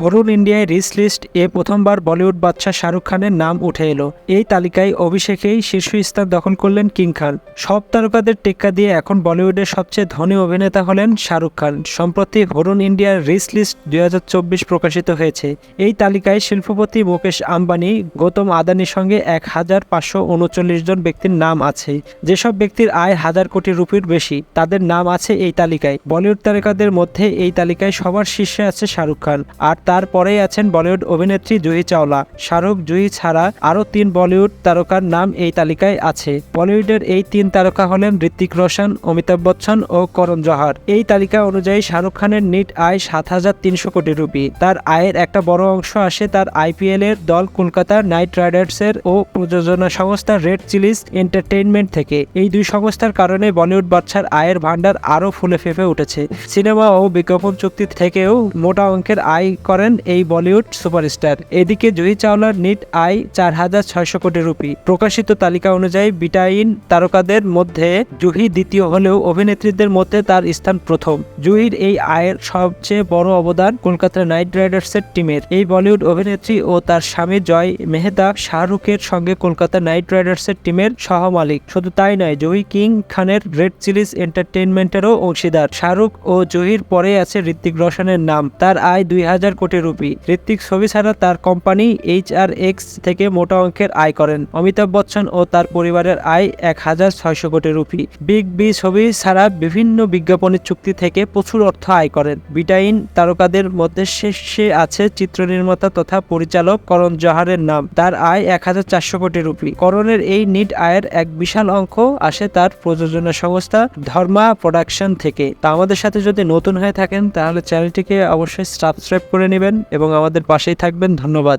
Hurun ইন্ডিয়ায় রিস list এ প্রথমবার বলিউড বাদশাহ শাহরুখ খানের নাম উঠে এলো। এই তালিকায় অভিষেকেই শীর্ষস্থান দখল করলেন কিং খান। সব তারকাদের টেক্কা দিয়ে এখন বলিউডের সবচেয়ে ধনী অভিনেতা হলেন শাহরুখ খান। সম্প্রতি হরুন ইন্ডিয়ার রিস লিস্ট দুই হাজার চব্বিশ প্রকাশিত হয়েছে। এই তালিকায় শিল্পপতি মুকেশ আম্বানি, গৌতম আদানির সঙ্গে এক হাজার পাঁচশো উনচল্লিশ জন ব্যক্তির নাম আছে। যেসব ব্যক্তির আয় হাজার কোটি রুপির বেশি, তাদের নাম আছে এই তালিকায়। বলিউড তারকাদের মধ্যে এই তালিকায় সবার শীর্ষে আছে শাহরুখ খান। আর তারপরেই আছেন বলিউড অভিনেত্রী জুহি চাওলা। শাহরুখ জুহি ছাড়া আরও তিন বলিউড তারকার নাম এই তালিকায় আছে। বলিউডের এই তিন তারকা হলেন ঋত্বিক রোশন, অমিতাভ বচ্চন ও করণ জহার। এই তালিকা অনুযায়ী শাহরুখ খানের নিট আয় সাত হাজার তিনশো কোটি রুপি। তার আয়ের একটা বড় অংশ আসে তার আইপিএল এর দল কলকাতার নাইট রাইডার্সের ও প্রযোজনা সংস্থা রেড চিলিজ এন্টারটেইনমেন্ট থেকে। এই দুই সংস্থার কারণে বলিউড বাচ্চার আয়ের ভান্ডার আরও ফুলে ফেপে উঠেছে। সিনেমা ও বিজ্ঞাপন চুক্তি থেকেও মোটা অঙ্কের আয় করেন এই বলিউড সুপারস্টার। এদিকে জুহি চাওলার নিট আয় চার হাজার ছয়শো কোটি রুপি। প্রকাশিত তালিকা অনুযায়ী বিটাইন তারকাদের মধ্যে জুহি দ্বিতীয় হলেও অভিনেত্রীদের মধ্যে তার স্থান প্রথম। জুহির এই আয়ের সবচেয়ে বড় অবদান কলকাতা নাইট রাইডার্সের টিমের। এই বলিউড অভিনেত্রী ও তার স্বামী জয় মেহতা শাহরুখের সঙ্গে কলকাতা নাইট রাইডার্সের টিমের সহমালিক। শুধু তাই নয়, জুহি কিং খানের রেড চিলিজ এন্টারটেইনমেন্টেরও অংশীদার। শাহরুখ ও জহির পরে আছে ঋত্বিক রোশনের নাম। তার আয় দুই হাজার কোটি রুপি। ঋত্বিক ছবি ছাড়া তার কোম্পানি এইচ আর এক্স থেকে মোটা অঙ্কের আয় করেন। অমিতাভ বচ্চন ও তার পরিবারের আয় এক হাজার ছয়শো কোটি রুপি। বিগ বি ছবি ছাড়া বিভিন্ন বিজ্ঞাপনের চুক্তি থেকে প্রচুর অর্থ আয় করেন। বিটাইন তারকাদের মধ্যে শেষে আছে চিত্রনির্মাতা তথা পরিচালক করণ জহারের নাম। তার আয় এক হাজার চারশো কোটি রুপি। করণের এই নিট আয়ের এক বিশাল অঙ্ক আসে তার প্রযোজনা সংস্থা ধর্মা প্রোডাকশন থেকে। তা আমাদের সাথে যদি নতুন হয়ে থাকেন, তাহলে চ্যানেলটিকে অবশ্যই সাবস্ক্রাইব করে নেবেন এবং আমাদের পাশেই থাকবেন। ধন্যবাদ।